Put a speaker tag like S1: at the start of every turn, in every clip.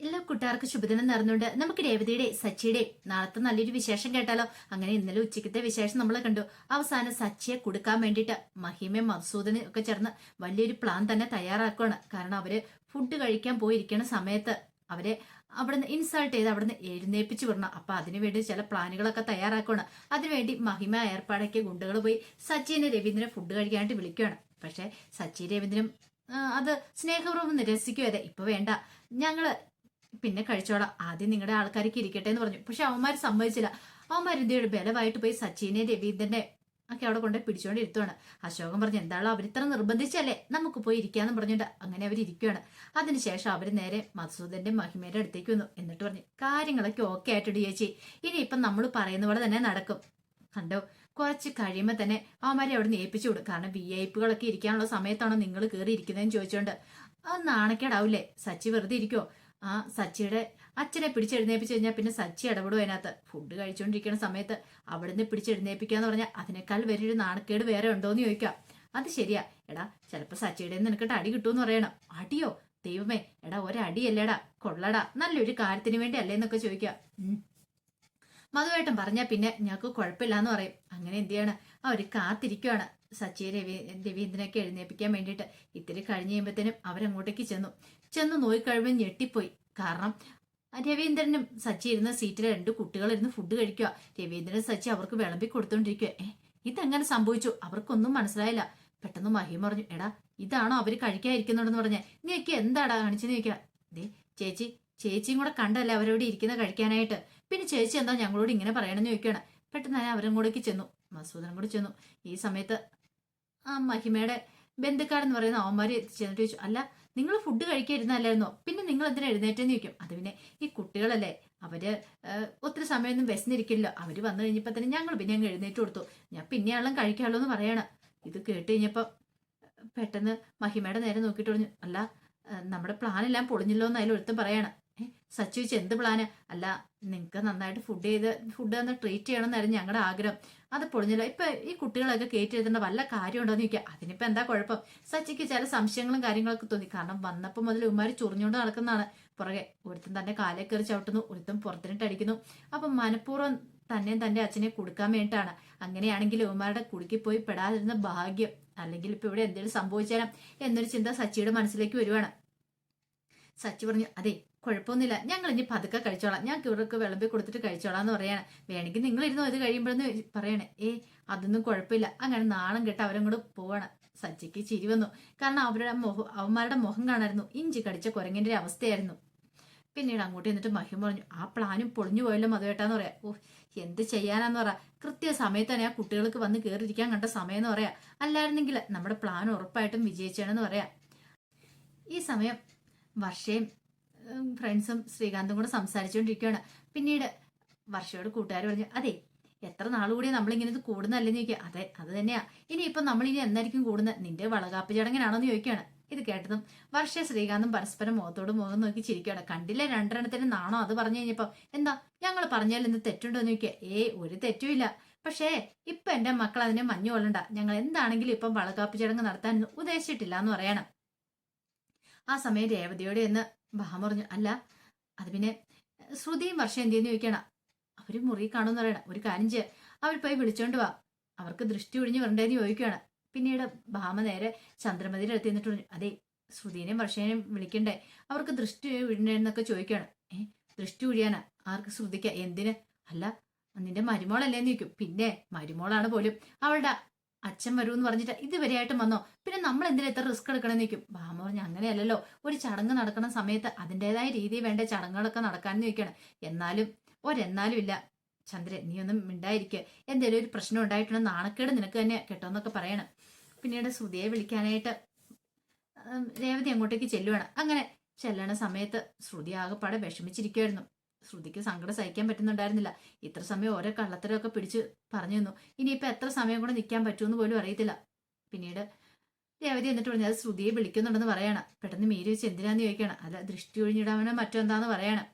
S1: എല്ലാ കൂട്ടുകാർക്കും ശുഭദിനം നേർന്നുകൊണ്ട് നമുക്ക് രേവതിയുടെ സച്ചിയുടെ നാളത്തെ നല്ലൊരു വിശേഷം കേട്ടാലോ? അങ്ങനെ ഇന്നലെ ഉച്ചക്കത്തെ വിശേഷം നമ്മൾ കണ്ടു. അവസാനം സച്ചിയെ കൊടുക്കാൻ വേണ്ടിയിട്ട് മഹിമയും മധുസൂദനും ഒക്കെ ചേർന്ന് വലിയൊരു പ്ലാൻ തന്നെ തയ്യാറാക്കുകയാണ് കാരണം അവർ ഫുഡ് കഴിക്കാൻ പോയിരിക്കുന്ന സമയത്ത് അവരെ അവിടുന്ന് ഇൻസൾട്ട് ചെയ്ത് അവിടുന്ന് എഴുന്നേപ്പിച്ച് വിടണം. അപ്പൊ അതിനുവേണ്ടി ചില പ്ലാനുകളൊക്കെ തയ്യാറാക്കുകയാണ് അതിനുവേണ്ടി മഹിമ ഏർപ്പാടൊക്കെ ഗുണ്ടുകൾ പോയി സച്ചിനെ രവീന്ദ്രനെ ഫുഡ് കഴിക്കാനായിട്ട് വിളിക്കുകയാണ് പക്ഷെ സച്ചി രവീന്ദ്രനും അത് സ്നേഹപൂർവം നിരസിക്കുക അതെ ഇപ്പൊ വേണ്ട. ഞങ്ങൾ പിന്നെ കഴിച്ചോളാം. ആദ്യം നിങ്ങളുടെ ആൾക്കാർക്ക് ഇരിക്കട്ടെ എന്ന് പറഞ്ഞു. പക്ഷെ അവന്മാർ സമ്മതിച്ചില്ല. അവന്മാർ എന്ത് ബലമായിട്ട് പോയി സച്ചിനെ രവീന്ദ്രനെ ഒക്കെ അവിടെ കൊണ്ട് പിടിച്ചുകൊണ്ടിരുത്തുവാണ് അശോകൻ പറഞ്ഞു എന്താണോ അവരിത്ര നിർബന്ധിച്ചല്ലേ? നമുക്ക് പോയി ഇരിക്കാന്ന് പറഞ്ഞിട്ട് അങ്ങനെ അവർ ഇരിക്കുകയാണ് അതിനുശേഷം അവർ നേരെ മധുസൂദന്റെ മഹിമയുടെ അടുത്തേക്ക് വന്നു. എന്നിട്ട് പറഞ്ഞു കാര്യങ്ങളൊക്കെ ഓക്കെ ആയിട്ടുണ്ട് ചേച്ചി. ഇനി ഇപ്പം നമ്മൾ പറയുന്ന പോലെ തന്നെ നടക്കും. കണ്ടോ? കുറച്ച് കഴിയുമ്പോൾ തന്നെ അവന്മാരെ അവിടെ നിന്ന് ഏൽപ്പിച്ചു വിടും കാരണം വി ഐ പികളൊക്കെ ഇരിക്കാനുള്ള സമയത്താണോ നിങ്ങൾ കയറി ഇരിക്കുന്നതെന്ന് ചോദിച്ചോണ്ട്. അത് നാണക്കേടാവൂലേ? സച്ചി വെറുതെ ഇരിക്കുവോ? ആ സച്ചിയുടെ അച്ഛനെ പിടിച്ചെഴുന്നേപ്പിച്ച് കഴിഞ്ഞാൽ പിന്നെ സച്ചി ഇടപെടും അതിനകത്ത്. ഫുഡ് കഴിച്ചുകൊണ്ടിരിക്കുന്ന സമയത്ത് അവിടുന്ന് പിടിച്ചെഴുന്നേപ്പിക്കാന്ന് പറഞ്ഞാൽ അതിനേക്കാൾ വലിയൊരു നാണക്കേട് വേറെ ഉണ്ടോന്ന് ചോദിക്കാം. അത് ശരിയാ. എടാ ചിലപ്പോൾ സച്ചിയുടെ നിനക്കിട്ട് അടി കിട്ടുമെന്ന് പറയണം. അടിയോ? ദൈവമേ എടാ ഒരടിയല്ലേടാ? കൊള്ളടാ. നല്ലൊരു കാര്യത്തിന് വേണ്ടി അല്ലേന്നൊക്കെ ചോദിക്കാം. ഉം. മധുവേട്ടൻ പറഞ്ഞാൽ പിന്നെ ഞങ്ങൾക്ക് കുഴപ്പമില്ലാന്ന് പറയും. അങ്ങനെ എന്ത് ചെയ്യാണ്? ഒരു കാത്തിരിക്കുവാണ്. സച്ചിയെ രവി രവീന്ദ്രനൊക്കെ എഴുന്നേപ്പിക്കാൻ വേണ്ടിയിട്ട്. ഇത്തിരി കഴിഞ്ഞ് കഴിയുമ്പോഴത്തേനും അവരങ്ങോട്ടേക്ക് ചെന്നു. ചെന്ന് നോയിക്കഴിയുമ്പോൾ ഞെട്ടിപ്പോയി. കാരണം രവീന്ദ്രനും സച്ചി ഇരുന്ന സീറ്റിൽ രണ്ട് കുട്ടികൾ കുട്ടികളിരുന്ന് ഫുഡ് കഴിക്കുക രവീന്ദ്രൻ സച്ചി അവർക്ക് വിളമ്പി കൊടുത്തോണ്ടിരിക്കുക ഇതെങ്ങനെ സംഭവിച്ചു? അവർക്കൊന്നും മനസ്സിലായില്ല. പെട്ടെന്ന് മഹിം പറഞ്ഞു എടാ ഇതാണോ അവർ കഴിക്കാതിരിക്കുന്നുണ്ടെന്ന് പറഞ്ഞ? നീക്ക് എന്താടാ കാണിച്ചു ചോദിക്കുക ദേ ചേച്ചി ചേച്ചിയും കൂടെ കണ്ടല്ലേ അവരവിടെ ഇരിക്കുന്ന കഴിക്കാനായിട്ട്. പിന്നെ ചേച്ചി എന്താ ഞങ്ങളോട് ഇങ്ങനെ പറയണമെന്ന് ചോദിക്കുകയാണ് പെട്ടെന്ന് ഞാൻ അവരും കൂടേക്ക് ചെന്നു. മസൂദനും കൂടെ ചെന്നു. ഈ സമയത്ത് ആ മഹിമയുടെ ബന്ധുക്കാരെന്ന് പറയുന്ന അവന്മാര് ചെന്നിട്ട് ചോദിച്ചു അല്ല നിങ്ങൾ ഫുഡ് കഴിക്കാതിരുന്നല്ലായിരുന്നോ പിന്നെ നിങ്ങൾ എന്തിനാ എഴുന്നേറ്റെന്ന് ചോദിക്കും. അത് പിന്നെ ഈ കുട്ടികളല്ലേ. അവർ ഒത്തിരി സമയമൊന്നും വിശന്നിരിക്കില്ല അവർ വന്നു കഴിഞ്ഞപ്പോൾ തന്നെ ഞങ്ങൾ പിന്നെ അങ്ങ് എഴുന്നേറ്റ് കൊടുത്തു. ഞാൻ പിന്നെയാളും കഴിക്കാമല്ലോ എന്ന് പറയണം. ഇത് കേട്ട് കഴിഞ്ഞപ്പോ പെട്ടെന്ന് മഹിമയുടെ നേരെ നോക്കിയിട്ട് പറഞ്ഞു അല്ല നമ്മുടെ പ്ലാൻ എല്ലാം പൊളിഞ്ഞല്ലോ എന്ന് അതിൽ ഒരുത്തം പറയണം. ഏഹ് സച്ചു ചോദിച്ചു എന്ത് പ്ലാന് അല്ല നിങ്ങൾക്ക് നന്നായിട്ട് ഫുഡ് ചെയ്ത് ഫുഡ് തന്ന് ട്രീറ്റ് ചെയ്യണം എന്നായിരുന്നു ഞങ്ങളുടെ ആഗ്രഹം. അത് പൊളിഞ്ഞില്ല. ഇപ്പൊ ഈ കുട്ടികളൊക്കെ കയറ്റി എഴുതേണ്ട വല്ല കാര്യമുണ്ടോ എന്ന് ചോദിക്കുക അതിനിപ്പോ എന്താ കുഴപ്പം? സച്ചിക്ക് ചില സംശയങ്ങളും കാര്യങ്ങളൊക്കെ തോന്നി. കാരണം വന്നപ്പോൾ മുതൽ ഉമ്മാര് ചൊറിഞ്ഞുകൊണ്ട് നടക്കുന്നതാണ്. പുറകെ ഒരുത്തൻ തന്നെ കാലേ കയറി ചവിട്ടുന്നു ഒരുത്തൻ പുറത്തിനിട്ട് അടിക്കുന്നു. അപ്പം മനഃപൂർവം തന്നെയും തന്റെ അച്ഛനെ കൊടുക്കാൻ വേണ്ടിയിട്ടാണ്. അങ്ങനെയാണെങ്കിൽ ഉമ്മാരുടെ കുടുക്കി പോയി പെടാതിരുന്ന ഭാഗ്യം. അല്ലെങ്കിൽ ഇപ്പൊ ഇവിടെ എന്തെങ്കിലും സംഭവിച്ചാലും എന്നൊരു ചിന്ത സച്ചിയുടെ മനസ്സിലേക്ക് വരുവാണ്. സച്ചി പറഞ്ഞു അതെ കുഴപ്പമൊന്നുമില്ല. ഞങ്ങൾ ഇനി പതുക്കെ കഴിച്ചോളാം. ഞാൻ ഇവർക്ക് വിളമ്പി കൊടുത്തിട്ട് കഴിച്ചോളാം എന്ന് പറയാണ്. വേണമെങ്കിൽ നിങ്ങൾ ഇരുന്നോ ഇത് കഴിയുമ്പോഴെന്ന് പറയണേ. ഏ അതൊന്നും കുഴപ്പമില്ല. അങ്ങനെ നാണം കെട്ട് അവരും കൂടെ പോവാണ്. സച്ചിക്ക് ചിരി വന്നു. കാരണം അവരുടെ മുഖം അവന്മാരുടെ മുഖം കാണായിരുന്നു. ഇഞ്ചി കടിച്ച കുരങ്ങിന്റെ അവസ്ഥയായിരുന്നു. പിന്നീട് അങ്ങോട്ട് എന്നിട്ട് മഹിം പറഞ്ഞു ആ പ്ലാനും പൊളിഞ്ഞു പോയല്ലോ മധുവേട്ടാന്ന് പറയാ. ഓ എന്ത് ചെയ്യാനാന്ന് പറ. കൃത്യ സമയത്ത് തന്നെ ആ കുട്ടികൾക്ക് വന്ന് കയറിയിരിക്കാൻ കണ്ട സമയം എന്ന് പറയാ. അല്ലായിരുന്നെങ്കിൽ നമ്മുടെ പ്ലാൻ ഉറപ്പായിട്ടും വിജയിച്ചാണെന്ന് പറയാം. ഈ സമയം വർഷയും ഫ്രണ്ട്സും ശ്രീകാന്തും കൂടെ സംസാരിച്ചുകൊണ്ടിരിക്കുകയാണ് പിന്നീട് വർഷയോട് കൂട്ടുകാർ പറഞ്ഞു അതെ എത്ര നാൾ കൂടി നമ്മളിങ്ങനെ ഇത് കൂടുന്നല്ലെന്ന് ചോദിക്കുക. അതെ അത് തന്നെയാ. ഇനി ഇപ്പൊ നമ്മൾ ഇനി എന്നായിരിക്കും കൂടുന്നത്? നിന്റെ വളകാപ്പ് ചടങ്ങിനാണോന്ന് ചോദിക്കുകയാണ് ഇത് കേട്ടതും വർഷ ശ്രീകാന്തും പരസ്പരം മുഖത്തോട് മുഖം നോക്കി ചിരിക്കുകയാണ് കണ്ടില്ല രണ്ടെണ്ണത്തിന് നാണോ അത് പറഞ്ഞു കഴിഞ്ഞപ്പോൾ എന്താ ഞങ്ങൾ പറഞ്ഞാൽ ഇന്ന് തെറ്റുണ്ടോ എന്ന് ചോദിക്കുക. ഏ ഒരു തെറ്റുമില്ല പക്ഷേ ഇപ്പൊ എന്റെ മക്കൾ അതിനെ മഞ്ഞു കൊള്ളണ്ട ഞങ്ങൾ എന്താണെങ്കിലും ഇപ്പം വളകാപ്പ് ചടങ്ങ് നടത്താൻ ഉദ്ദേശിച്ചിട്ടില്ല എന്ന് പറയണം. ആ സമയം രേവതിയോട് എന്ന് ഭാമ പറഞ്ഞു അല്ല അത് പിന്നെ ശ്രുതിയും വർഷം എന്തെന്ന് ചോദിക്കണം? അവർ മുറി കാണുമെന്ന് പറയണം ഒരു കാര്യം ചെയ്യാം അവർ പോയി വിളിച്ചോണ്ട് വാ അവർക്ക് ദൃഷ്ടി ഒഴിഞ്ഞ് വരണ്ടേന്ന് ചോദിക്കുകയാണ് പിന്നീട് ഭാമ നേരെ ചന്ദ്രമതിയുടെ അടുത്ത് നിന്നിട്ട് പറഞ്ഞു അതെ ശ്രുതിനെയും വർഷേനെയും വിളിക്കണ്ടേ അവർക്ക് ദൃഷ്ടി വിടണ്ടെന്നൊക്കെ ചോദിക്കുകയാണ് ഏ ദൃഷ്ടി ഒഴിയാനാ? ആർക്ക് ശ്രുതിക്ക? എന്തിന്? അല്ല നിന്റെ മരുമോളല്ലേന്ന് ചോദിക്കും. പിന്നെ മരുമോളാണ് പോലും അവളുടെ അച്ഛൻ വരൂ വരുമെന്ന് പറഞ്ഞിട്ട് ഇതുവരെയായിട്ടും വന്നോ? പിന്നെ നമ്മൾ എന്തിനാ എത്ര റിസ്ക് എടുക്കണം നിൽക്കും ഭാമ പറഞ്ഞു അങ്ങനെയല്ലല്ലോ. ഒരു ചടങ്ങ് നടക്കുന്ന സമയത്ത് അതിന്റെതായ രീതിയിൽ വേണ്ട ചടങ്ങുകളൊക്കെ നടക്കാൻ ചോദിക്കണം. എന്നാലും ഒരെന്നാലും ഇല്ല. ചന്ദ്രൻ നീ ഒന്നും മിണ്ടായിരിക്കുക എന്തെങ്കിലും ഒരു പ്രശ്നം ഉണ്ടായിട്ടുണ്ടെങ്കിൽ നാണക്കേട് നിനക്ക് തന്നെ കേട്ടോന്നൊക്കെ പറയണം. പിന്നീട് ശ്രുതിയെ വിളിക്കാനായിട്ട് രേവതി അങ്ങോട്ടേക്ക് ചെല്ലുവാണ്. അങ്ങനെ ചെല്ലണ സമയത്ത് ശ്രുതി ആകെപ്പാടെ വിഷമിച്ചിരിക്കുമായിരുന്നു ശ്രുതിക്ക് സങ്കടം സഹിക്കാൻ പറ്റുന്നുണ്ടായിരുന്നില്ല. ഇത്ര സമയം ഓരോ കള്ളത്തരമൊക്കെ പിടിച്ച് പറഞ്ഞു തന്നു ഇനിയിപ്പോൾ എത്ര സമയം കൂടെ നിൽക്കാൻ പറ്റുമെന്ന് പോലും അറിയത്തില്ല. പിന്നീട് രേവതി എന്നിട്ട് പറഞ്ഞു അത് ശ്രുതിയെ വിളിക്കുന്നുണ്ടെന്ന് പറയണം. പെട്ടെന്ന് മീരി വെച്ച് എന്തിനാന്ന് ചോദിക്കണം അല്ല ദൃഷ്ടി ഒഴിഞ്ഞിടാമനോ മറ്റോ എന്താന്ന് പറയണം.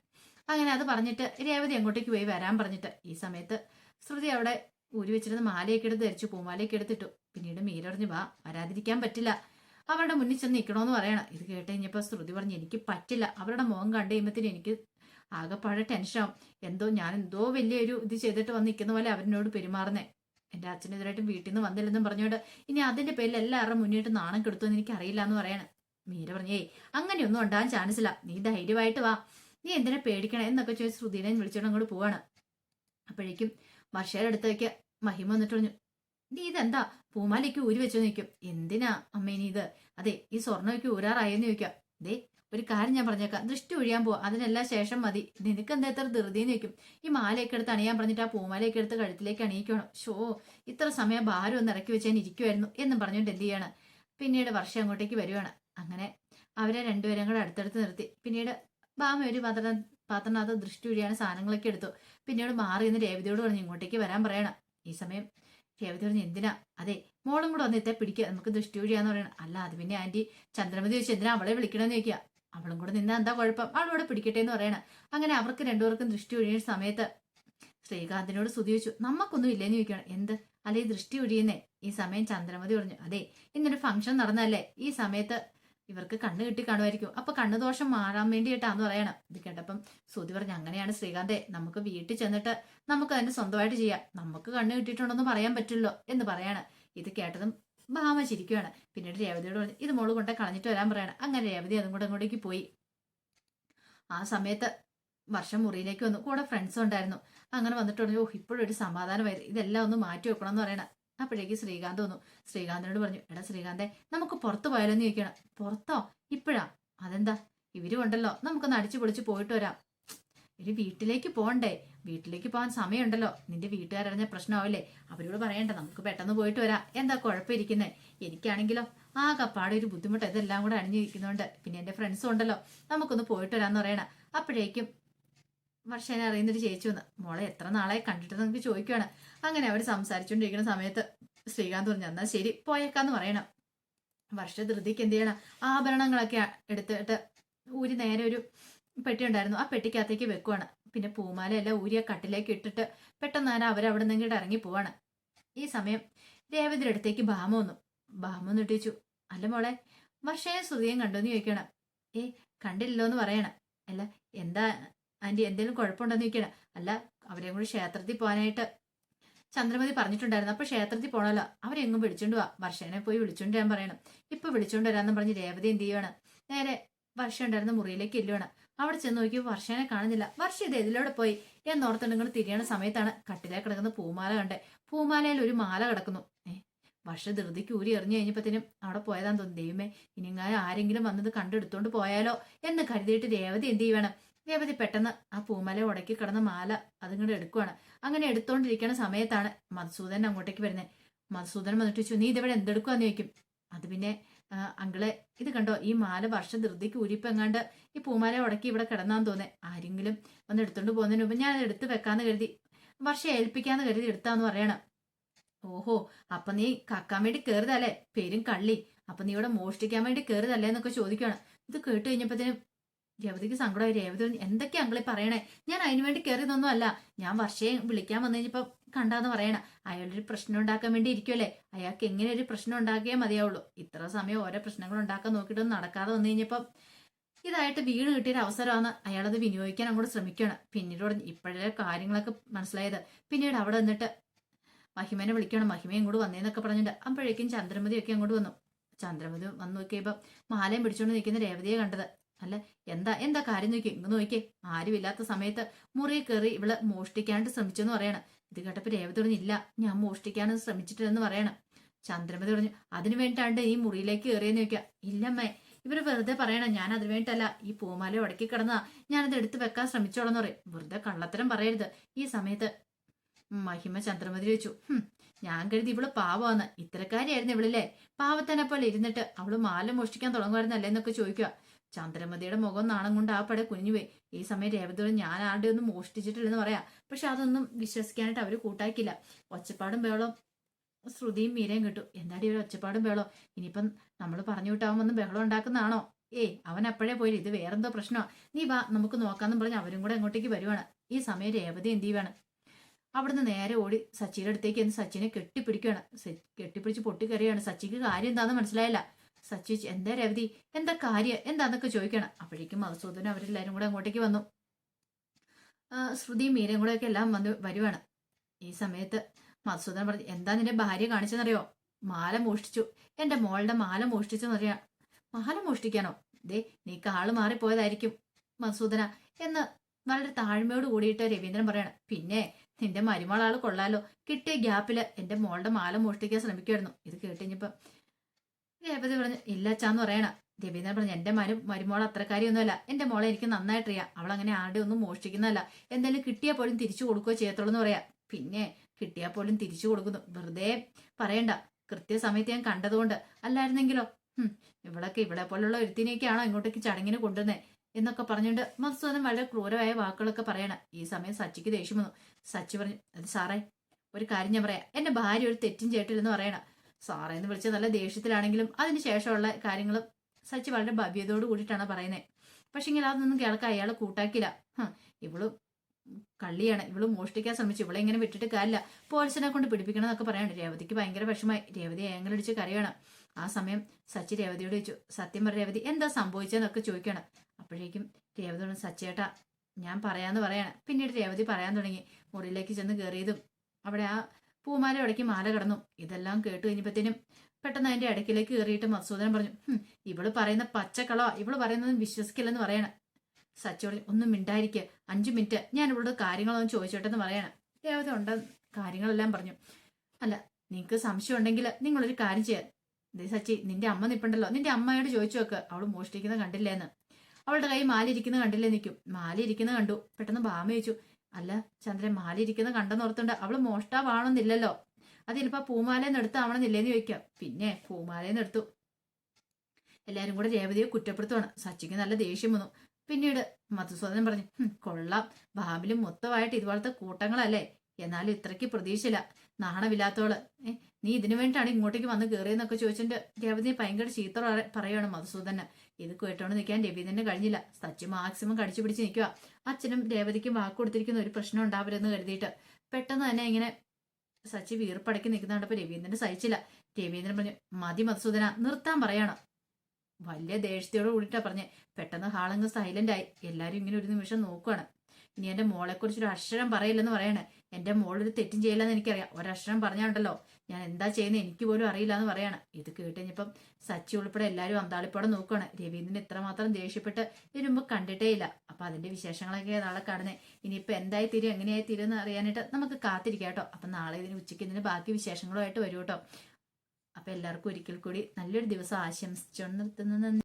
S1: അങ്ങനെ അത് പറഞ്ഞിട്ട് രേവതി അങ്ങോട്ടേക്ക് പോയി വരാൻ പറഞ്ഞിട്ട്. ഈ സമയത്ത് ശ്രുതി അവിടെ ഊരി വെച്ചിരുന്ന മാലയൊക്കെ എടുത്ത് ധരിച്ചു പൂമാലയൊക്കെ എടുത്തിട്ടു. പിന്നീട് മീര പറഞ്ഞു വാ വരാതിരിക്കാൻ പറ്റില്ല. അവരുടെ മുന്നിൽ ചെന്ന് നിൽക്കണമെന്ന് പറയണം. ഇത് കേട്ട് കഴിഞ്ഞപ്പോൾ ശ്രുതി പറഞ്ഞു എനിക്ക് പറ്റില്ല. അവരുടെ മുഖം കണ്ടു കഴിയുമ്പത്തിന് എനിക്ക് ആകെപ്പാടെ ടെൻഷൻ എന്തോ ഞാൻ എന്തോ വലിയൊരു ഇത് ചെയ്തിട്ട് വന്ന് നിൽക്കുന്ന പോലെ അവരിനോട് പെരുമാറുന്നേ. എന്റെ അച്ഛനെതിരായിട്ടും വീട്ടിൽ നിന്ന് വന്നില്ലെന്നും പറഞ്ഞുകൊണ്ട് ഇനി അതിന്റെ പേരിൽ എല്ലാവരുടെ മുന്നിട്ട് നാണം കെടുത്തുമെന്ന് എനിക്ക് അറിയില്ല എന്ന് പറയാണ്. മീര പറഞ്ഞേ അങ്ങനെയൊന്നും ഉണ്ടാകാൻ ചാൻസ് ഇല്ല. നീ ധൈര്യമായിട്ട് വാ. നീ എന്തിനെ പേടിക്കണേ? എന്നൊക്കെ ചോദിച്ച് ശ്രുതിനെ വിളിച്ചോണ്ട് അങ്ങോട്ട് പോവാണ്. അപ്പോഴേക്കും വർഷയുടെ അടുത്തേക്ക് മഹിമ വന്നിട്ട് പറഞ്ഞു നീ ഇതെന്താ? പൂമാലയ്ക്ക് ഊരി വെച്ചോ നിൽക്കും എന്തിനാ അമ്മേ നീ ഇത്? അതെ ഈ സ്വർണമൊക്കെ ഊരാറായെന്ന് ചോദിക്കാം. ദേ ഒരു കാര്യം ഞാൻ പറഞ്ഞേക്കാം. ദൃഷ്ടി ഒഴിയാൻ പോവാ. അതിനെല്ലാം ശേഷം മതി. നിനക്ക് എന്താ ഇത്ര ധൃതിന്ന് വെക്കും ഈ മാലയൊക്കെ എടുത്ത് അണിയാൻ പറഞ്ഞിട്ട് ആ പൂമാലയൊക്കെ എടുത്ത് കഴുത്തിലേക്ക് അണിയിക്കണം. ഷോ ഇത്ര സമയം ഭാരം ഒന്ന് ഇറക്കി വെച്ചാൽ ഇരിക്കുമായിരുന്നു എന്നും പറഞ്ഞുകൊണ്ട് എന്ത് ചെയ്യാണ്? പിന്നീട് വർഷം അങ്ങോട്ടേക്ക് വരുവാണ്. അങ്ങനെ അവരെ രണ്ടുപേരും കൂടെ അടുത്തടുത്ത് നിർത്തി. പിന്നീട് ബാമ ഒരു പാത്ര പാത്രനകത്ത് ദൃഷ്ടി ഒഴിയാണ് സാധനങ്ങളൊക്കെ എടുത്തു. പിന്നീട് മാറി നിന്ന് രേവതിയോട് പറഞ്ഞു ഇങ്ങോട്ടേക്ക് വരാൻ പറയണം. ഈ സമയം രേവതി പറഞ്ഞു എന്തിനാ? അതെ മോളും കൂടെ വന്ന് എത്താൻ പിടിക്കുക നമുക്ക് ദൃഷ്ടി ഒഴിയാന്ന് പറയണം. അല്ല അത് പിന്നെ ആന്റി ചന്ദ്രമതി ചോദിച്ചു എന്തിനാ അവളെ വിളിക്കണമെന്ന് ചോദിക്കുക അവളും കൂടെ നിന്നാ എന്താ കുഴപ്പം? അവളോട് പിടിക്കട്ടെ എന്ന് പറയണം. അങ്ങനെ അവർക്ക് രണ്ടുപേർക്കും ദൃഷ്ടി ഒഴിയുന്ന സമയത്ത് ശ്രീകാന്തിനോട് സ്തുതി ചോദിച്ചു നമുക്കൊന്നും ഇല്ലെന്ന് ചോദിക്കണം എന്ത്? അല്ലെ ദൃഷ്ടി ഒഴിയുന്നേ? ഈ സമയം ചന്ദ്രമതി പറഞ്ഞു അതെ ഇന്നൊരു ഫംഗ്ഷൻ നടന്നല്ലേ ഈ സമയത്ത് ഇവർക്ക് കണ്ണ് കിട്ടി കാണുമായിരിക്കും. അപ്പൊ കണ്ണുദോഷം മാറാൻ വേണ്ടിയിട്ടാന്ന് പറയണം. ഇത് കേട്ടപ്പം സുതി പറഞ്ഞു അങ്ങനെയാണ് ശ്രീകാന്തെ നമുക്ക് വീട്ടിൽ ചെന്നിട്ട് നമുക്ക് അതിന് സ്വന്തമായിട്ട് ചെയ്യാം. നമുക്ക് കണ്ണ് കിട്ടിയിട്ടുണ്ടെന്ന് പറയാൻ പറ്റില്ലോ എന്ന് പറയാണ്. ഇത് കേട്ടതും ഭാമ ചിരിക്കുകയാണ് പിന്നീട് രേവതിയോട് പറഞ്ഞു ഇത് മോൾ കൊണ്ട് കളഞ്ഞിട്ട് വരാൻ പറയണം. അങ്ങനെ രേവതി അതും കൂടെ അങ്ങോട്ടേക്ക് പോയി. ആ സമയത്ത് വർഷം മുറിയിലേക്ക് വന്നു. കൂടെ ഫ്രണ്ട്സും ഉണ്ടായിരുന്നു. അങ്ങനെ വന്നിട്ട് പറഞ്ഞു ഇപ്പോഴും ഒരു സമാധാനമായിരുന്നു. ഇതെല്ലാം ഒന്ന് മാറ്റി വെക്കണം എന്ന് പറയണം. അപ്പോഴേക്ക് ശ്രീകാന്ത് വന്നു. ശ്രീകാന്തിനോട് പറഞ്ഞു എടാ ശ്രീകാന്തെ നമുക്ക് പുറത്ത് പോയാലോന്ന് ചോദിക്കണം. പുറത്തോ? ഇപ്പോഴാ? അതെന്താ? ഇവരും ഉണ്ടല്ലോ നമുക്കൊന്ന് അടിച്ചു പൊളിച്ച് പോയിട്ട് വരാം. ഒരു വീട്ടിലേക്ക് പോകണ്ടേ വീട്ടിലേക്ക് പോകാൻ സമയമുണ്ടല്ലോ. നിന്റെ വീട്ടുകാരറിഞ്ഞ പ്രശ്നമാവില്ലേ? അവരോട് പറയണ്ട. നമുക്ക് പെട്ടെന്ന് പോയിട്ട് വരാം. എന്താ കുഴപ്പമിരിക്കുന്നേ? എനിക്കാണെങ്കിലോ? ആ കപ്പാടെ ഒരു ബുദ്ധിമുട്ട് ഇതെല്ലാം കൂടെ അണിഞ്ഞിരിക്കുന്നുണ്ട്. പിന്നെ എന്റെ ഫ്രണ്ട്സും ഉണ്ടല്ലോ. നമുക്കൊന്ന് പോയിട്ട് വരാന്ന് പറയണ. അപ്പോഴേക്കും വർഷേനെ അറിയുന്നൊരു ചേച്ചി വന്ന് മോളെ എത്ര നാളായി കണ്ടിട്ട് നമുക്ക് ചോദിക്കുവാണ്. അങ്ങനെ അവർ സംസാരിച്ചുകൊണ്ടിരിക്കുന്ന സമയത്ത് ശ്രീകാന്ത് പറഞ്ഞു എന്നാൽ ശരി പോയേക്കാന്ന് പറയണം. വർഷ ധൃതിക്ക് എന്ത് ചെയ്യണം? ആഭരണങ്ങളൊക്കെ എടുത്തിട്ട് ഊരി നേരെ ഒരു പെട്ടി ഉണ്ടായിരുന്നു ആ പെട്ടിക്കകത്തേക്ക് വെക്കുവാണ്. പിന്നെ പൂമാലയെല്ലാം ഊരിയ കട്ടിലേക്ക് ഇട്ടിട്ട് പെട്ടെന്ന് തന്നെ അവരവിടെ നിന്ന് ഇങ്ങോട്ട് ഇറങ്ങി പോവാണ്. ഈ സമയം രേവതിയുടെ അടുത്തേക്ക് ഭാമ വന്നു. ഭാമ ഒന്ന് ഇട്ടിച്ചു അല്ല മോളെ വർഷയെ ശ്രുതിയും കണ്ടോന്ന് ചോദിക്കണം ഏ കണ്ടില്ലല്ലോ എന്ന് പറയണം. അല്ല എന്താ ആന്റി എന്തെങ്കിലും കുഴപ്പമുണ്ടോന്ന് ചോദിക്കണം അല്ല അവരെയും കൂടി ക്ഷേത്രത്തിൽ പോകാനായിട്ട് ചന്ദ്രമതി പറഞ്ഞിട്ടുണ്ടായിരുന്നു. അപ്പൊ ക്ഷേത്രത്തിൽ പോണല്ലോ. അവരെങ്ങും വിളിച്ചോണ്ട് പോവാ വർഷേനെ പോയി വിളിച്ചോണ്ട് ഞാൻ പറയണം. ഇപ്പൊ വിളിച്ചോണ്ട് വരാന്ന് പറഞ്ഞ് രേവതി എന്ത് ചെയ്യുവാണ്? നേരെ വർഷം ഉണ്ടായിരുന്ന മുറിയിലേക്ക് ഇല്ലുവാണ് അവിടെ ചെന്ന് നോക്കി വർഷേനെ കാണുന്നില്ല. വർഷ ഇത് എതിലൂടെ പോയി. എന്നോർത്തുണ്ട് നിങ്ങൾ തിരിയണ സമയത്താണ് കട്ടിലെ കിടക്കുന്ന പൂമാല കണ്ടേ. പൂമാലയിൽ ഒരു മാല കിടക്കുന്നു. വർഷ ധൃതിക്ക് ഊരി എറിഞ്ഞു കഴിഞ്ഞപ്പോഴത്തേനും അവിടെ പോയതാന്ന് തോന്നി ദൈവമേ ഇനിങ്ങായ ആരെങ്കിലും വന്നത് കണ്ടെടുത്തോണ്ട് പോയാലോ എന്ന് കരുതിയിട്ട് രേവതി എന്ത് ചെയ്യുവാണ്? രേവതി പെട്ടെന്ന് ആ പൂമാല ഉടക്കി കിടന്ന മാല അതിങ്ങോട്ട് എടുക്കുവാണ്. അങ്ങനെ എടുത്തോണ്ടിരിക്കുന്ന സമയത്താണ് മധുസൂദൻ അങ്ങോട്ടേക്ക് വരുന്നത് മധുസൂദൻ വന്നിട്ട് ചോദിച്ചു നീ ഇതെവിടെ എന്തെടുക്കുവാന്ന് ചോദിക്കും. അത് പിന്നെ അങ്കിളെ ഇത് കണ്ടോ? ഈ മാല വർഷം ധൃതിക്ക് ഊരിപ്പെങ്ങാണ്ട് ഈ പൂമാല ഉടക്കി ഇവിടെ കിടന്നാന്ന് തോന്നേ. ആരെങ്കിലും വന്ന് എടുത്തോണ്ട് പോകുന്നതിന് മുമ്പ് ഞാൻ എടുത്ത് വെക്കാന്ന് കരുതി. വർഷം ഏൽപ്പിക്കാന്ന് കരുതി എടുത്താന്ന് പറയണം. ഓഹോ അപ്പൊ നീ കാക്കാൻ വേണ്ടി കയറുതല്ലേ പേരും കള്ളി. അപ്പൊ നീ ഇവിടെ മോഷ്ടിക്കാൻ വേണ്ടി കയറുതല്ലേ എന്നൊക്കെ ചോദിക്കുകയാണ് ഇത് കേട്ട് കഴിഞ്ഞപ്പോഴത്തേനും രേവതിക്ക് സങ്കടമായി രേവതി എന്തൊക്കെയാ അങ്കിളെ പറയണേ? ഞാൻ അതിനു വേണ്ടി കയറിയതൊന്നും അല്ല ഞാൻ വർഷയെ വിളിക്കാൻ വന്നു കഴിഞ്ഞപ്പോ കണ്ടാന്ന് പറയണ. അയാളൊരു പ്രശ്നം ഉണ്ടാക്കാൻ വേണ്ടി ഇരിക്കുമല്ലേ അയാൾക്ക് എങ്ങനെ ഒരു പ്രശ്നം ഉണ്ടാക്കിയേ മതിയാവുള്ളൂ. ഇത്ര സമയം ഓരോ പ്രശ്നങ്ങൾ ഉണ്ടാക്കാൻ നോക്കിയിട്ടൊന്നും നടക്കാതെ വന്നു കഴിഞ്ഞപ്പോ ഇതായിട്ട് വീണ് കിട്ടിയൊരു അവസരമാണ് അയാളത് വിനിയോഗിക്കാൻ അങ്ങോട്ട് ശ്രമിക്കുകയാണ് പിന്നീട് പറഞ്ഞു ഇപ്പോഴേ കാര്യങ്ങളൊക്കെ മനസ്സിലായത്. പിന്നീട് അവിടെ നിന്നിട്ട് മഹിമേനെ വിളിക്കണം. മഹിമ ഇങ്ങോട്ട് വന്നേന്നൊക്കെ പറഞ്ഞിട്ട് അപ്പോഴേക്കും ചന്ദ്രമതിയൊക്കെ അങ്ങോട്ട് വന്നു. ചന്ദ്രമതി വന്നു നോക്കിയപ്പോ മാലയും പിടിച്ചുകൊണ്ട് നിൽക്കുന്ന രേവതിയെ കണ്ടത്. അല്ല എന്താ എന്താ കാര്യം നോക്കി ഇങ്ങ് നോക്കിയേ ആരുമില്ലാത്ത സമയത്ത് മുറി കയറി ഇവൾ മോഷ്ടിക്കാണ്ട് ശ്രമിച്ചെന്ന് പറയണം. ഇത് കേട്ടപ്പോ രേവതി പറഞ്ഞു ഇല്ല ഞാൻ മോഷ്ടിക്കാനും ശ്രമിച്ചിട്ടില്ലെന്ന് പറയണം. ചന്ദ്രമതി പറഞ്ഞു അതിനു വേണ്ടിട്ടാണ് ഈ മുറിയിലേക്ക് കയറിയെന്ന് ചോദിക്കുക ഇല്ലമ്മേ ഇവർ വെറുതെ പറയണം ഞാൻ അതിനു വേണ്ടിട്ടല്ല ഈ പൂമാല ഉടക്കി കിടന്നാ ഞാനത് എടുത്ത് വെക്കാൻ ശ്രമിച്ചോളെന്ന് പറയും. വെറുതെ കള്ളത്തരം പറയരുത്. ഈ സമയത്ത് മഹിമ ചന്ദ്രമതി വെച്ചു "ഹും, ഞാൻ കരുതി ഇവൾ പാവമാണ് ഇത്തരക്കാരിയായിരുന്നു ഇവളില്ലേ? പാവത്തനെ പോലെ ഇരുന്നിട്ട് അവൾ മാല മോഷ്ടിക്കാൻ തുടങ്ങുമായിരുന്നല്ലേ എന്നൊക്കെ ചോദിക്കുക ചന്ദ്രമതിയുടെ മുഖം നാണം കൊണ്ട് ആ പട കുഞ്ഞുപോയി ഈ സമയം രേവതിയോട് ഞാൻ ആരുടെ ഒന്നും മോഷ്ടിച്ചിട്ടില്ലെന്ന് പറയാം. പക്ഷെ അതൊന്നും വിശ്വസിക്കാനായിട്ട് അവർ കൂട്ടാക്കില്ല ഒച്ചപ്പാടും ബഹളം ശ്രുതിയും മീരയും കിട്ടു. എന്താടി ഒരു ഒച്ചപ്പാടും ബഹളം ഇനിയിപ്പം നമ്മൾ പറഞ്ഞു വിട്ടാവും വന്ന് ബഹളം ഉണ്ടാക്കുന്നതാണോ? ഏയ് അവൻ അപ്പോഴേ പോയി ഇത് വേറെന്തോ പ്രശ്നമാ. നീ വാ നമുക്ക് നോക്കാന്നും പറഞ്ഞ് അവരും കൂടെ അങ്ങോട്ടേക്ക് വരുവാണ്. ഈ സമയം രേവതി എന്ത് ചെയ്യുവാണ്? അവിടുന്ന് നേരെ ഓടി സച്ചിയുടെ അടുത്തേക്ക് എന്ന് സച്ചിനെ കെട്ടിപ്പിടിക്കുകയാണ് കെട്ടിപ്പിടിച്ച് പൊട്ടിക്കറിയാണ് സച്ചിക്ക് കാര്യം എന്താണെന്ന് മനസ്സിലായില്ല. സച്ചി ചോദിച്ചു, എന്താ രവതി എന്താ കാര്യം? എന്താന്നൊക്കെ ചോദിക്കണം. അപ്പോഴേക്കും മധുസൂദനും അവരെല്ലാവരും കൂടെ അങ്ങോട്ടേക്ക് വന്നു. ശ്രുതി മീരയും കൂടെ ഒക്കെ എല്ലാം വന്ന് വരുവാണ്. ഈ സമയത്ത് മധുസൂദൻ പറഞ്ഞു എന്താ നിന്റെ ഭാര്യ കാണിച്ചെന്നറിയോ? മാല മോഷ്ടിച്ചു. എന്റെ മോളുടെ മാല മോഷ്ടിച്ചെന്നറിയാം. മാല മോഷ്ടിക്കാനോ? ദേ നീ കാൾ മാറിപ്പോയതായിരിക്കും. മധുസൂദന എന്ന് വളരെ താഴ്മയോട് കൂടിയിട്ട് രവീന്ദ്രൻ പറയണം പിന്നെ നിന്റെ മരുമോളാൾ കൊള്ളാലോ. കിട്ടിയ ഗ്യാപ്പിൽ എന്റെ മോളുടെ മാല മോഷ്ടിക്കാൻ ശ്രമിക്കുമായിരുന്നു ഇത് കേട്ടുകഴിഞ്ഞപ്പോ രേവതി പറഞ്ഞു ഇല്ല അച്ഛാന്ന് പറയണ. രവീന്ദ്രൻ പറഞ്ഞു എന്റെ മരു മരുമോൾ അത്രക്കാരിയൊന്നുമല്ല. എന്റെ മോളെ എനിക്ക് നന്നായിട്ടറിയാം. അവൾ അങ്ങനെ ആരുടെ ഒന്നും മോഷ്ടിക്കുന്നതല്ല. എന്തായാലും കിട്ടിയാൽ പോലും തിരിച്ചു കൊടുക്കുകയോ ചെയ്യത്തുള്ളൂ എന്ന് പറയാം. പിന്നെ കിട്ടിയാൽ പോലും തിരിച്ചു കൊടുക്കുന്നു. വെറുതെ പറയണ്ട. കൃത്യസമയത്ത് ഞാൻ കണ്ടതുകൊണ്ട്. അല്ലായിരുന്നെങ്കിലോ? ഇവളൊക്കെ ഇവളെ പോലുള്ള ഒരുത്തിനെയൊക്കെയാണോ ഇങ്ങോട്ടേക്ക് ചടങ്ങിന് കൊണ്ടുവന്നേ എന്നൊക്കെ പറഞ്ഞുകൊണ്ട് മധുസൂദൻ വളരെ ക്രൂരമായ വാക്കുകളൊക്കെ പറയണം. ഈ സമയം സച്ചിക്ക് ദേഷ്യം വന്നു. സച്ചി പറഞ്ഞു അത് സാറേ ഒരു കാര്യം ഞാൻ പറയാം. എന്റെ ഭാര്യ ഒരു തെറ്റും ചേട്ടില്ലെന്ന് പറയണം. സാറേ എന്ന് വിളിച്ച നല്ല ദേഷ്യത്തിലാണെങ്കിലും അതിന് ശേഷമുള്ള കാര്യങ്ങളും സച്ചി വളരെ ഭവ്യതയോട് കൂടിയിട്ടാണ് പറയുന്നത് പക്ഷെ ഇങ്ങനെ അതൊന്നും കേൾക്കാൻ അയാൾ കൂട്ടാക്കില്ല ഇവൾ കള്ളിയാണ്. ഇവൾ മോഷ്ടിക്കാൻ ശ്രമിച്ചു. ഇവളെ ഇങ്ങനെ വിട്ടിട്ട് കാര്യമില്ല. പോലീസിനെ കൊണ്ട് പിടിപ്പിക്കണം എന്നൊക്കെ പറയാണ് രേവതിക്ക് ഭയങ്കര വിഷമായി രേവതി ഏങ്ങലടിച്ച് കരയണം. ആ സമയം സച്ചി രേവതിയോട് ചോദിച്ചു സത്യം പറ രേവതി എന്താ സംഭവിച്ചതെന്നൊക്കെ ചോദിക്കണം. അപ്പോഴേക്കും രേവതിയോട് സച്ചേട്ടാ ഞാൻ പറയാന്ന് പറയാണ്. പിന്നീട് രേവതി പറയാൻ തുടങ്ങി. മുറിയിലേക്ക് ചെന്ന് കയറിയതും അവിടെ ആ പൂമാല ഇടയ്ക്ക് മാല കടന്നു. ഇതെല്ലാം കേട്ടു കഴിഞ്ഞപ്പോഴത്തേനും പെട്ടെന്ന് അതിന്റെ ഇടയ്ക്കിലേക്ക് കയറിയിട്ട് മധുസൂദനൻ പറഞ്ഞു "ഹും, ഇവൾ പറയുന്ന പച്ചക്കളോ ഇവൾ പറയുന്നതും വിശ്വസിക്കില്ലെന്ന് പറയണ. സച്ചി പറഞ്ഞു ഒന്നും മിണ്ടായിരിക്കുക അഞ്ചു മിനിറ്റ്. ഞാൻ ഇവളോട് കാര്യങ്ങളൊന്നും ചോദിച്ചോട്ടെന്ന് പറയണ. രേവതി ഉണ്ട് കാര്യങ്ങളെല്ലാം പറഞ്ഞു. അല്ല നിങ്ങൾക്ക് സംശയം ഉണ്ടെങ്കിൽ നിങ്ങളൊരു കാര്യം ചെയ്യാം ദേ സച്ചി നിന്റെ അമ്മ നിപ്പുണ്ടല്ലോ. നിന്റെ അമ്മയോട് ചോദിച്ചു നോക്ക്. അവൾ മോഷ്ടിക്കുന്നത് കണ്ടില്ലേന്ന് അവളുടെ കൈ മാല ഇരിക്കുന്നത് കണ്ടില്ലേ നിൽക്കും. മാല ഇരിക്കുന്നത് കണ്ടു. പെട്ടെന്ന് ബാമ ചോദിച്ചു. അല്ല ചന്ദ്രൻ മാല ഇരിക്കുന്നത് കണ്ടെന്നോർത്തുണ്ട് അവൾ മോഷ്ടാവാണെന്നില്ലല്ലോ. അത് ചിലപ്പോ പൂമാലയെന്ന് എടുത്താവണമെന്നില്ലേന്ന് ചോദിക്കാം. പിന്നെ പൂമാലയെന്ന് എടുത്തു. എല്ലാരും കൂടെ രേവതിയെ കുറ്റപ്പെടുത്തുവാണ്. സച്ചിക്ക് നല്ല ദേഷ്യം വന്നു. പിന്നീട് മധുസൂദനൻ പറഞ്ഞു കൊള്ളാം. ഭാമിലും മൊത്തമായിട്ട് ഇതുപോലത്തെ കൂട്ടങ്ങളല്ലേ? എന്നാലും ഇത്രയ്ക്ക് പ്രതീക്ഷയില്ല. നാണമില്ലാത്തോൾ ഏ നീ ഇതിനു വേണ്ടിയിട്ടാണ് ഇങ്ങോട്ടേക്ക് വന്ന് കയറിയെന്നൊക്കെ ചോദിച്ചിട്ട് രേവതിയെ ഭയങ്കര ചീത്ത പറയുകയാണ് മധുസൂദന ഇത് കേട്ടോണ്ട് നിൽക്കാൻ രവീന്ദ്രന് കഴിഞ്ഞില്ല. സച്ചി മാക്സിമം കടിച്ചു പിടിച്ച് നിൽക്കുക അച്ഛനും രേവതിക്കും വാക്ക് കൊടുത്തിരിക്കുന്ന ഒരു പ്രശ്നം ഉണ്ടാവരുതെന്ന് കരുതിയിട്ട് പെട്ടെന്ന് തന്നെ ഇങ്ങനെ സച്ചി വീർപ്പടക്കി നിൽക്കുന്ന കണ്ടപ്പോ രവീന്ദ്രന് സഹിച്ചില്ല. രവീന്ദ്രൻ പറഞ്ഞു മതി മധുസൂദന നിർത്താൻ പറയണം. വലിയ ദേഷ്യത്തോട് കൂടിയിട്ടാ പറഞ്ഞ്. പെട്ടെന്ന് ഹാളങ്ങ് സൈലന്റ് ആയി. എല്ലാരും ഇങ്ങനെ ഒരു നിമിഷം നോക്കുവാണ്. ഇനി എന്റെ മോളെ കുറിച്ചൊരു അക്ഷരം പറയില്ലെന്ന് പറയണേ. എന്റെ മോളൊരു തെറ്റും ചെയ്യില്ലെന്ന് എനിക്കറിയാം. ഒരക്ഷരം പറഞ്ഞാണ്ടല്ലോ ഞാൻ എന്താ ചെയ്യുന്നത് എനിക്ക് പോലും അറിയില്ല എന്ന് പറയാണ്. ഇത് കേട്ടുകഴിഞ്ഞപ്പം സച്ചി ഉൾപ്പെടെ എല്ലാവരും അന്താളിപ്പോടെ നോക്കുകയാണ് രവീന്ദ്രൻ ഇത്രമാത്രം ദേഷ്യപ്പെട്ട് ഇതിനു കണ്ടിട്ടേ ഇല്ല അപ്പൊ അതിന്റെ വിശേഷങ്ങളൊക്കെ നാളെ കടന്നേ ഇനിയിപ്പോൾ എന്തായി തീരും എങ്ങനെയായി തീരും എന്ന് അറിയാനായിട്ട് നമുക്ക് കാത്തിരിക്കാം കേട്ടോ. അപ്പൊ നാളെ ഇതിന് ഉച്ചയ്ക്ക് ഇതിന് ബാക്കി വിശേഷങ്ങളുമായിട്ട് വരും കേട്ടോ. അപ്പൊ എല്ലാവർക്കും ഒരിക്കൽ കൂടി നല്ലൊരു ദിവസം ആശംസിച്ചുകൊണ്ട് നിർത്തുന്നത്